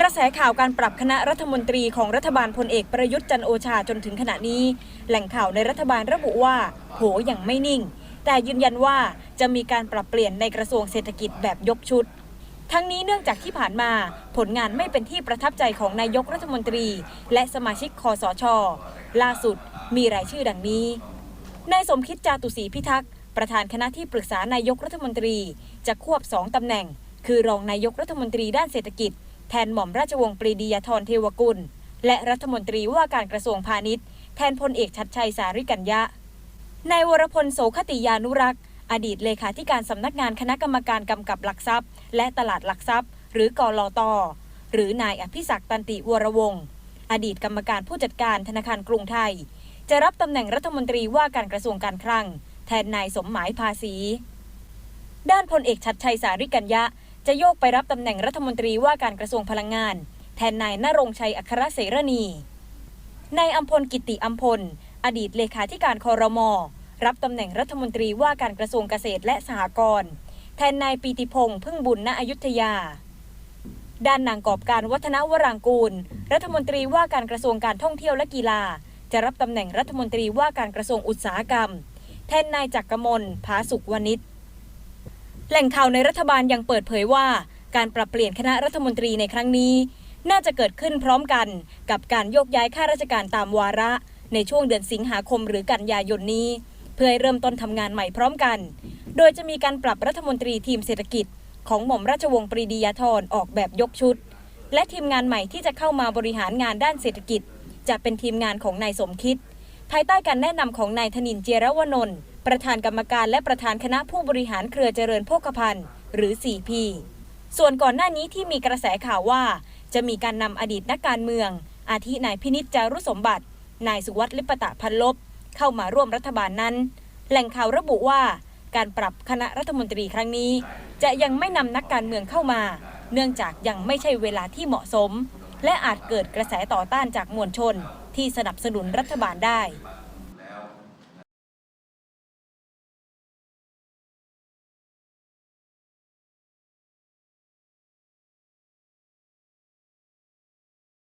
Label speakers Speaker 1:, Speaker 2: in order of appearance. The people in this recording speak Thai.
Speaker 1: กระแสข่าวการปรับคณะรัฐมนตรีของรัฐบาลพลเอกประยุทธ์จันโอชาจนถึงขณะนี้ แหล่งข่าวในรัฐบาลระบุว่า โหยังไม่นิ่ง แต่ยืนยันว่าจะมีการปรับเปลี่ยนในกระทรวงเศรษฐกิจแบบยกชุด ทั้งนี้เนื่องจากที่ผ่านมาผลงานไม่เป็นที่ประทับใจของนายกรัฐมนตรี และสมาชิกคอสช ล่าสุดมีรายชื่อดังนี้นายสมคิดจาตุศรีพิทักษ์ประธานคณะที่ปรึกษานายกรัฐมนตรี จะควบสองตำแหน่ง คือรองนายกรัฐมนตรีด้านเศรษฐกิจ แทนหม่อมราชวงศ์ปรีดียาธรเทวกุล และรัฐมนตรีว่าการกระทรวงพาณิชย์ แทนพลเอกชัดชัยสาริกัญญะนายวรพลโสคติยานุรักษ์ อดีตเลขาธิการสำนักงานคณะกรรมการกำกับหลักทรัพย์ และตลาดหลักทรัพย์ หรือกลอตหรือนายอภิศักดิ์ตันติวรวงศ์อดีตกรรมการผู้จัดการธนาคารกรุงไทย จะรับตำแหน่งรัฐมนตรีว่าการกระทรวงการคลัง แทนนายสมหมายภาษี ด้านพลเอกชัดชัยสาริกัญญะ จะโยกไปรับตำแหน่งรัฐมนตรีว่าการกระทรวงพลังงาน แทนนายนรงชัยอัครเสรณีนายอัมพลกิติอัมพล อดีตเลขาธิการคอรมอรับตำแหน่งรัฐมนตรีว่าการกระทรวงเกษตรและสหกรณ์แทนนายปีติพงษ์พึ่งบุญณอยุธยา ด้านนางกอบการวัฒนวรางกูล รัฐมนตรีว่าการกระทรวงการท่องเที่ยวและกีฬา จะรับตำแหน่งรัฐมนตรีว่าการกระทรวงอุตสาหกรรม แทนนายจักรมลผาสุกวณิช แหล่งข่าวในรัฐบาลยังเปิดเผยว่า การปรับเปลี่ยนคณะรัฐมนตรีในครั้งนี้ น่าจะเกิดขึ้นพร้อมกันกับการโยกย้ายข้าราชการตามวาระ ในช่วงเดือนสิงหาคมหรือกันยายนนี้ เพื่อให้เริ่มต้นทำงานใหม่พร้อมกัน โดยจะมีการปรับรัฐมนตรีทีมเศรษฐกิจ ของหม่อมราชวงศ์ปรีดียาธรออกแบบยกชุด และทีมงานใหม่ที่จะเข้ามาบริหารงานด้านเศรษฐกิจ จะเป็นทีมงานของนายสมคิด ภายใต้การแนะนำของนายธนินเจรวนนท์ประธานกรรมการและประธานคณะผู้บริหารเครือเจริญโภคภัณฑ์ หรือ 4P ส่วนก่อนหน้านี้ที่มีกระแสข่าวว่า จะมีการนำอดีตนักการเมือง อาทินายพินิจจารุสมบัติ นายสุวัสดิ์ลิปตะพันลบ เข้ามาร่วมรัฐบาลนั้น แหล่งข่าวระบุว่าการปรับคณะรัฐมนตรีครั้งนี้ จะยังไม่นำนักการเมืองเข้ามา เนื่องจากยังไม่ใช่เวลาที่เหมาะสม และอาจเกิดกระแสต่อต้านจากมวลชน ที่สนับสนุนรัฐบาลได้